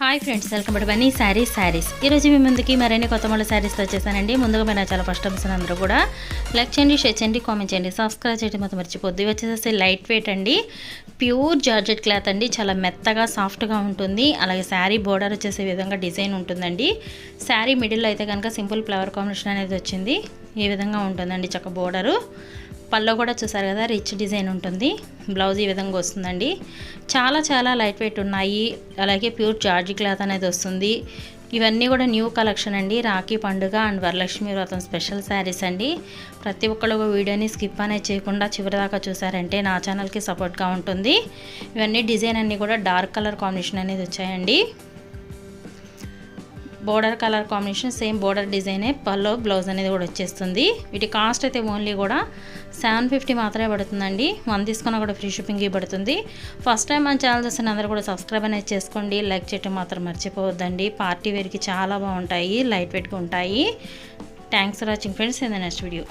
Hi friends welcome to Bunny saris saris. ఈరోజు మీ ముందుకి మరిన్ని కొత్త మళ్ళీ శారీస్తో వచ్చేసానండి. ముందుగా మీరు చాలా ఫస్ట్ టైమ్స్ అందరూ కూడా లైక్ చేయండి షేర్ చేయండి కామెంట్ చేయండి. సబ్స్క్రైబ్ చేయడం మొత్తం మర్చిపోద్ది. వచ్చేసేసి వచ్చేసి లైట్ వెయిట్ అండి. ప్యూర్ జార్జెట్ క్లాత్ అండి. చాలా మెత్తగా సాఫ్ట్గా ఉంటుంది. అలాగే శారీ బోర్డర్ వచ్చేసే విధంగా డిజైన్ ఉంటుందండి. శారీ మిడిల్లో అయితే కనుక సింపుల్ ఫ్లవర్ కాంబినేషన్ అనేది వచ్చింది. ఈ విధంగా ఉంటుందండి చక్క బోర్డరు పల్లో కూడా చూసారు కదా రిచ్ డిజైన్ ఉంటుంది. బ్లౌజ్ ఈ విధంగా వస్తుందండి. చాలా చాలా లైట్ వెయిట్ ఉన్నాయి. అలాగే ప్యూర్ జార్జి క్లాత్ అనేది వస్తుంది. ఇవన్నీ కూడా న్యూ కలెక్షన్ అండి. రాఖీ పండుగ అండ్ వరలక్ష్మి వ్రతం స్పెషల్ శారీస్ అండి. ప్రతి ఒక్కళ్ళు ఒక వీడియోని స్కిప్ అనేది చేయకుండా చివరిదాకా చూసారంటే నా ఛానల్కి సపోర్ట్గా ఉంటుంది. ఇవన్నీ డిజైన్ అన్నీ కూడా డార్క్ కలర్ కాంబినేషన్ అనేది వచ్చాయండి. Border colour combination same border డిజైనే పల్లో బ్లౌజ్ అనేది కూడా వచ్చేస్తుంది. వీటి కాస్ట్ అయితే ఓన్లీ కూడా సెవెన్ ఫిఫ్టీ మాత్రమే పడుతుందండి. వన్ తీసుకున్నా కూడా ఫ్రీ షిప్పింగ్ పడుతుంది. ఫస్ట్ టైం మన ఛానల్ చూసిన అందరూ కూడా సబ్స్క్రైబ్ అనేది చేసుకోండి. లైక్ చేయటం మాత్రం మర్చిపోవద్దండి. పార్టీ వేర్కి చాలా బాగుంటాయి లైట్ వెయిట్గా ఉంటాయి. Thanks for watching friends in the next video